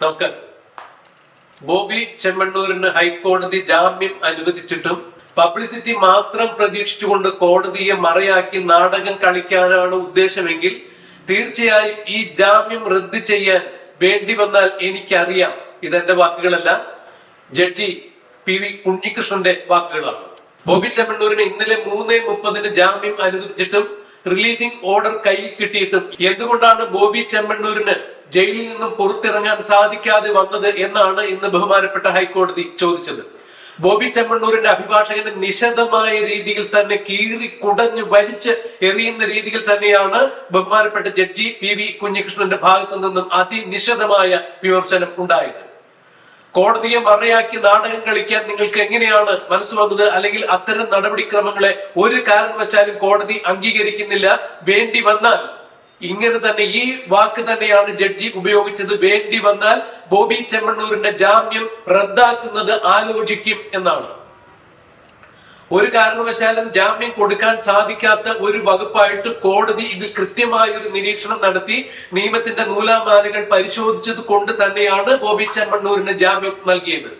നമസ്കാരം. ബോബി ചെമ്മണ്ണൂരിന് ഹൈക്കോടതി ജാമ്യം അനുവദിച്ചിട്ടും പബ്ലിസിറ്റി മാത്രം പ്രതീക്ഷിച്ചുകൊണ്ട് കോടതിയെ മറയാക്കി നാടകം കളിക്കാനാണ് ഉദ്ദേശമെങ്കിൽ തീർച്ചയായും ഈ ജാമ്യം റദ്ദ് ചെയ്യാൻ വേണ്ടി വന്നാൽ എനിക്കറിയാം. ഇതെന്റെ വാക്കുകളല്ല. ജഡ്ജി പി വി കുഞ്ഞികൃഷ്ണന്റെ വാക്കുകളാണ്. ബോബി ചെമ്മണ്ണൂരിന് ഇന്നലെ മൂന്ന് മുപ്പതിന് ജാമ്യം അനുവദിച്ചിട്ടും റിലീസിംഗ് ഓർഡർ കയ്യിൽ കിട്ടിയിട്ടും. എന്തുകൊണ്ടാണ് ബോബി ചെമ്മണ്ണൂരിന് ജയിലിൽ നിന്നും പുറത്തിറങ്ങാൻ സാധിക്കാതെ വന്നത് എന്നാണ് ഇന്ന് ബഹുമാനപ്പെട്ട ഹൈക്കോടതി ചോദിച്ചത്. ബോബി ചെമ്മണ്ണൂരിന്റെ അഭിഭാഷകന് നിശദമായ രീതിയിൽ തന്നെ കീറി കുടഞ്ഞു വലിച്ച് എറിയുന്ന രീതിയിൽ തന്നെയാണ് ബഹുമാനപ്പെട്ട ജഡ്ജി പി വി കുഞ്ഞികൃഷ്ണന്റെ ഭാഗത്തു നിന്നും അതിനിശിതമായ വിമർശനം ഉണ്ടായത്. കോടതിയെ മറയാക്കി നാടകം കളിക്കാൻ നിങ്ങൾക്ക് എങ്ങനെയാണ് മനസ്സ് വന്നത്? അല്ലെങ്കിൽ അത്തരം നടപടിക്രമങ്ങളെ ഒരു കാരണവശാലും കോടതി അംഗീകരിക്കുന്നില്ല. വേണ്ടി വന്നാൽ ഇങ്ങനെ തന്നെ ഈ വാക്ക് തന്നെയാണ് ജഡ്ജി ഉപയോഗിച്ചത്. വേണ്ടി വന്നാൽ ബോബി ചെമ്മണ്ണൂരിന്റെ ജാമ്യം റദ്ദാക്കുന്നത് ആലോചിക്കും എന്നാണ്. ഒരു കാരണവശാലും ജാമ്യം കൊടുക്കാൻ സാധിക്കാത്ത ഒരു വകുപ്പായിട്ട് കോടതി ഇത് കൃത്യമായ ഒരു നിരീക്ഷണം നടത്തി നിയമത്തിന്റെ നൂലാമാലകൾ പരിശോധിച്ചത് കൊണ്ട് തന്നെയാണ് ബോബി ചെമ്മണ്ണൂരിന് ജാമ്യം നൽകിയത്.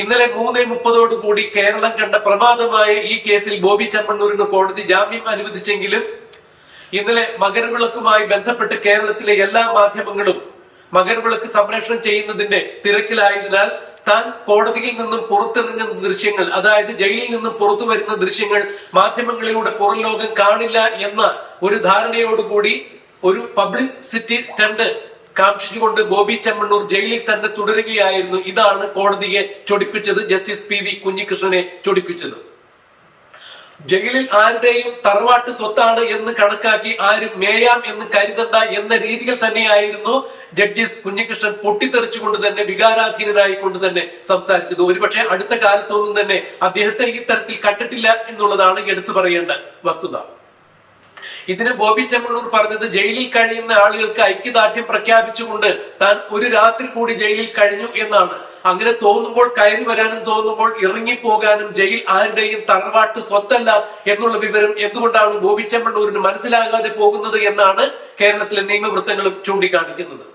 ഇന്നലെ മൂന്ന് മുപ്പതോടു കൂടി കേരളം കണ്ട പ്രമാദമായ ഈ കേസിൽ ബോബി ചെമ്മണ്ണൂരിന് കോടതി ജാമ്യം അനുവദിച്ചെങ്കിലും ഇന്നലെ മകരവിളക്കുമായി ബന്ധപ്പെട്ട് കേരളത്തിലെ എല്ലാ മാധ്യമങ്ങളും മകരവിളക്ക് സംപ്രേഷണം ചെയ്യുന്നതിന്റെ തിരക്കിലായതിനാൽ താൻ കോടതിയിൽ നിന്നും പുറത്തിറങ്ങുന്ന ദൃശ്യങ്ങൾ അതായത് ജയിലിൽ നിന്നും പുറത്തു വരുന്ന ദൃശ്യങ്ങൾ മാധ്യമങ്ങളിലൂടെ പുറം ലോകം കാണില്ല എന്ന ഒരു ധാരണയോടുകൂടി ഒരു പബ്ലിസിറ്റി സ്റ്റണ്ട് കാക്ഷിച്ചുകൊണ്ട് ബോബി ചെമ്മണ്ണൂർ ജയിലിൽ തന്നെ തുടരുകയായിരുന്നു. ഇതാണ് കോടതിയെ ചൊടിപ്പിച്ചത് ജസ്റ്റിസ് പി വി കുഞ്ഞികൃഷ്ണനെ ചൊടിപ്പിച്ചത്. ജയിലിൽ ആരുടെയും തറവാട്ട് സ്വത്താണ് എന്ന് കണക്കാക്കി ആരും മേയാം എന്ന് കരുതണ്ട എന്ന രീതിയിൽ തന്നെയായിരുന്നു ജഡ്ജസ് കുഞ്ഞികൃഷ്ണൻ പൊട്ടിത്തെറിച്ചുകൊണ്ട് തന്നെ വികാരാധീനനായി കൊണ്ട് തന്നെ സംസാരിച്ചത്. ഒരുപക്ഷെ അടുത്ത കാലത്തൊന്നും തന്നെ അദ്ദേഹത്തെ ഇത്തരത്തിൽ കണ്ടിട്ടില്ല എന്നുള്ളതാണ് എടുത്തു പറയേണ്ട വസ്തുത. ഇതിന് ബോബി ചെമ്മണ്ണൂർ പറഞ്ഞത് ജയിലിൽ കഴിയുന്ന ആളുകൾക്ക് ഐക്യദാർഢ്യം പ്രഖ്യാപിച്ചുകൊണ്ട് താൻ ഒരു രാത്രി കൂടി ജയിലിൽ കഴിഞ്ഞു എന്നാണ്. അങ്ങനെ തോന്നുമ്പോൾ കയറി വരാനും തോന്നുമ്പോൾ ഇറങ്ങിപ്പോകാനും ജയിൽ ആരുടെയും തറവാട്ട് സ്വത്തല്ല എന്നുള്ള വിവരം എന്തുകൊണ്ടാണ് ബോബി ചെമ്മണ്ണൂരിന് മനസ്സിലാകാതെ പോകുന്നത് എന്നാണ് കേരളത്തിലെ നിയമവൃത്തങ്ങളും ചൂണ്ടിക്കാണിക്കുന്നത്.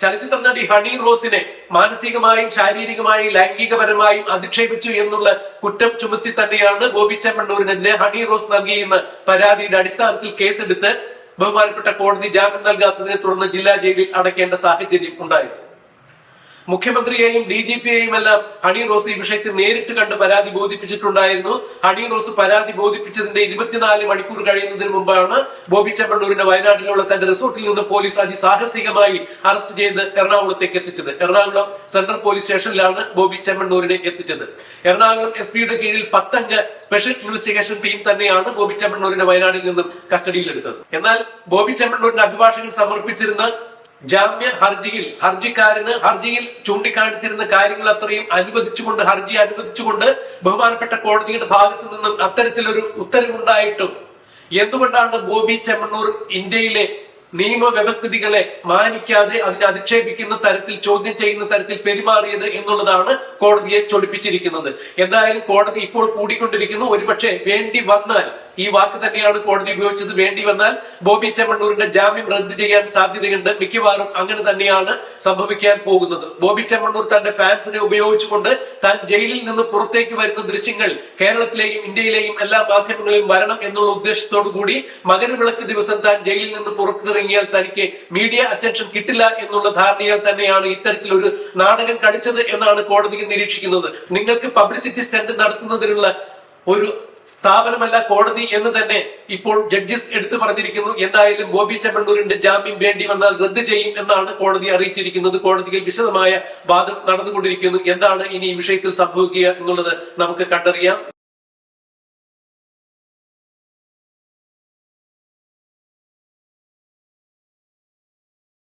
ചലച്ചിത്ര നടി ഹണി റോസിനെ മാനസികമായും ശാരീരികമായും ലൈംഗികപരമായും അധിക്ഷേപിച്ചു എന്നുള്ള കുറ്റം ചുമത്തി തന്നെയാണ് ബോബി ചെമ്മണ്ണൂരിനെതിരെ ഹണി റോസ് നൽകിയെന്ന പരാതിയുടെ അടിസ്ഥാനത്തിൽ കേസെടുത്ത് ബഹുമാനപ്പെട്ട കോടതി ജാമ്യം നൽകാത്തതിനെ തുടർന്ന് ജില്ലാ ജയിലിൽ അടയ്ക്കേണ്ട സാഹചര്യം ഉണ്ടായിരുന്നു. മുഖ്യമന്ത്രിയെയും ഡി ജി പിയെയും എല്ലാം ഹണി റോസ് ഈ വിഷയത്തിൽ നേരിട്ട് കണ്ട് പരാതി ബോധിപ്പിച്ചിട്ടുണ്ടായിരുന്നു. ഹണി റോസ് പരാതി ബോധിപ്പിച്ചതിന്റെ ഇരുപത്തിനാല് മണിക്കൂർ കഴിയുന്നതിന് മുമ്പാണ് ബോബി ചെമ്മണ്ണൂരിന്റെ വയനാട്ടിലുള്ള തന്റെ റിസോർട്ടിൽ നിന്ന് പോലീസ് അതിസാഹസികമായി അറസ്റ്റ് ചെയ്ത് എറണാകുളത്തേക്ക് എത്തിച്ചത്. എറണാകുളം സെൻട്രൽ പോലീസ് സ്റ്റേഷനിലാണ് ബോബി ചെമ്മണ്ണൂരിനെ എത്തിച്ചത്. എറണാകുളം എസ് പിയുടെ കീഴിൽ പത്തംഗ സ്പെഷ്യൽ ഇൻവെസ്റ്റിഗേഷൻ ടീം തന്നെയാണ് ബോബി ചെമ്മണ്ണൂരിനെ വയനാട്ടിൽ നിന്നും കസ്റ്റഡിയിലെടുത്തത്. എന്നാൽ ബോബി ചെമ്മണ്ണൂരിന്റെ അഭിഭാഷകൻ സമർപ്പിച്ചിരുന്ന ജാമ്യ ഹർജിയിൽ ഹർജിക്കാരന് ഹർജിയിൽ ചൂണ്ടിക്കാണിച്ചിരുന്ന കാര്യങ്ങൾ അത്രയും അനുവദിച്ചുകൊണ്ട് ഹർജി അനുവദിച്ചുകൊണ്ട് ബഹുമാനപ്പെട്ട കോടതിയുടെ ഭാഗത്തു നിന്നും അത്തരത്തിലൊരു ഉത്തരവുണ്ടായിട്ടും എന്തുകൊണ്ടാണ് ബോബി ചെമ്മണ്ണൂർ ഇന്ത്യയിലെ നിയമവ്യവസ്ഥിതികളെ മാനിക്കാതെ അതിനെ അധിക്ഷേപിക്കുന്ന തരത്തിൽ ചോദ്യം ചെയ്യുന്ന തരത്തിൽ പെരുമാറിയത് എന്നുള്ളതാണ് കോടതിയെ ചൊടിപ്പിച്ചിരിക്കുന്നത്. എന്തായാലും കോടതി ഇപ്പോൾ കൂടിക്കൊണ്ടിരിക്കുന്നു. ഒരുപക്ഷെ വേണ്ടി വന്നാൽ ഈ വാക്ക് തന്നെയാണ് കോടതി ഉപയോഗിച്ചത്. വേണ്ടി വന്നാൽ ബോബി ചെമ്മണ്ണൂരിന്റെ ജാമ്യം റദ്ദ് ചെയ്യാൻ സാധ്യതയുണ്ട്. മിക്കവാറും അങ്ങനെ തന്നെയാണ് സംഭവിക്കാൻ പോകുന്നത്. ബോബി ചെമ്മണ്ണൂർ തന്റെ ഫാൻസിനെ ഉപയോഗിച്ചുകൊണ്ട് താൻ ജയിലിൽ നിന്ന് പുറത്തേക്ക് വരുന്ന ദൃശ്യങ്ങൾ കേരളത്തിലെയും ഇന്ത്യയിലെയും എല്ലാ മാധ്യമങ്ങളിലും വരണം എന്നുള്ള ഉദ്ദേശത്തോടു കൂടി മകരവിളക്ക് ദിവസം താൻ ജയിലിൽ നിന്ന് പുറത്തിറങ്ങിയാൽ തനിക്ക് മീഡിയ അറ്റൻഷൻ കിട്ടില്ല എന്നുള്ള ധാരണയാൽ തന്നെയാണ് ഇത്തരത്തിലൊരു നാടകം കളിച്ചത് എന്നാണ് കോടതി നിരീക്ഷിക്കുന്നത്. നിങ്ങൾക്ക് പബ്ലിസിറ്റി സ്റ്റണ്ട് നടത്തുന്നതിനുള്ള ഒരു സ്ഥാപനമല്ല കോടതി എന്ന് തന്നെ ഇപ്പോൾ ജഡ്ജസ് എടുത്തു പറഞ്ഞിരിക്കുന്നു. എന്തായാലും ബോബി ചെമ്മണ്ണൂരിന്റെ ജാമ്യം വേണ്ടി വന്നാൽ റദ്ദ് ചെയ്യും എന്നാണ് കോടതി അറിയിച്ചിരിക്കുന്നത്. കോടതിയിൽ വിശദമായ വാദം നടന്നുകൊണ്ടിരിക്കുന്നു. എന്താണ് ഇനി ഈ വിഷയത്തിൽ സംഭവിക്കുക എന്നുള്ളത് നമുക്ക് കണ്ടറിയാം.